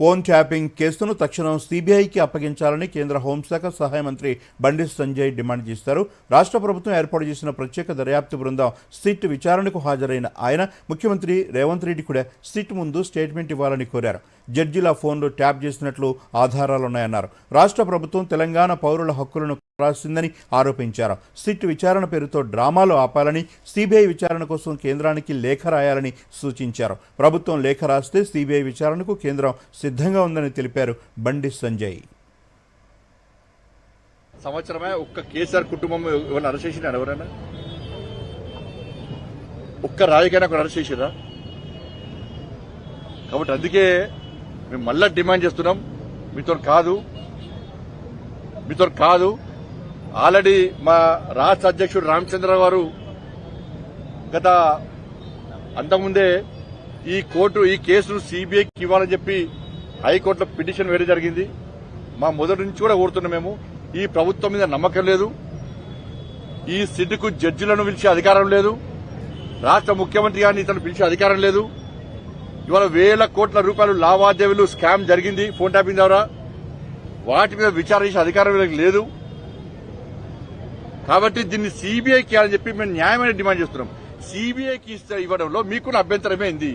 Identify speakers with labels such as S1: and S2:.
S1: Phone tapping కేసును తక్షణం సీబీఐకి అప్పగించాలని కేంద్ర హోంశాఖ సహాయ మంత్రి బండి సంజయ్ డిమాండ్ చేశారు. రాష్ట్ర ప్రభుత్వం ఏర్పాటు చేసిన ప్రత్యేక దర్యాప్తు బృందం సిట్ విచారణకు హాజరైన ఆయన ముఖ్యమంత్రి రేవంత్ రెడ్డి కూడా సిట్ ముందు స్టేట్మెంట్ ఇవ్వాలని కోరారు. జడ్జిల ఫోన్లు ట్యాప్ చేసినట్లు ఆధారాలున్నాయన్నారు. రాష్ట్ర ప్రభుత్వం తెలంగాణ పౌరుల హక్కులను రాసిందని ఆరోపించారు. సిట్ విచారణ పేరుతో డ్రామాలు ఆపాలని సిబిఐ విచారణ కోసం కేంద్రానికి లేఖ రాయాలని సూచించారు. ప్రభుత్వం లేఖ రాస్తే సిబిఐ విచారణకు కేంద్రం సిద్ధంగా ఉందని తెలిపారు బండి సంజయ్.
S2: సంవత్సరమే ఒక్క కేసీఆర్ కుటుంబం ఎవరిని అరెస్ట్ చేసినారు ఎవరైనా? ఒక్క రాజకీయాన్ని ఒకరు అరెస్ట్ చేసిరా కాబట్టి అందుకే మేము మళ్ళా డిమాండ్ చేస్తున్నాం. మీతో కాదు. మీతో కాదు. ఆల్రెడీ మా రాష్ట్ర అధ్యక్షుడు రామచంద్ర గారు గత అంతకుముందే ఈ కోర్టు ఈ కేసును సిబిఐకి ఇవ్వాలని చెప్పి హైకోర్టులో పిటిషన్ వేయడం జరిగింది. మా మొదటి నుంచి కూడా కోరుతున్నాం మేము. ఈ ప్రభుత్వం మీద నమ్మకం లేదు. ఈ సిడ్డుకు జడ్జిలను పిలిచే అధికారం లేదు. రాష్ట్ర ముఖ్యమంత్రి గారిని ఇతను పిలిచే అధికారం లేదు. ఇవాళ వేల కోట్ల రూపాయలు లావాదేవీలు స్కామ్ జరిగింది ఫోన్ ట్యాపింగ్ ద్వారా. వాటి మీద విచారించే అధికారం లేదు. కాబట్టి దీన్ని సిబిఐకి అని చెప్పి మేము న్యాయమైన డిమాండ్ చేస్తున్నాం. సిబిఐకి ఇవ్వడంలో మీకున్న అభ్యంతరమేంది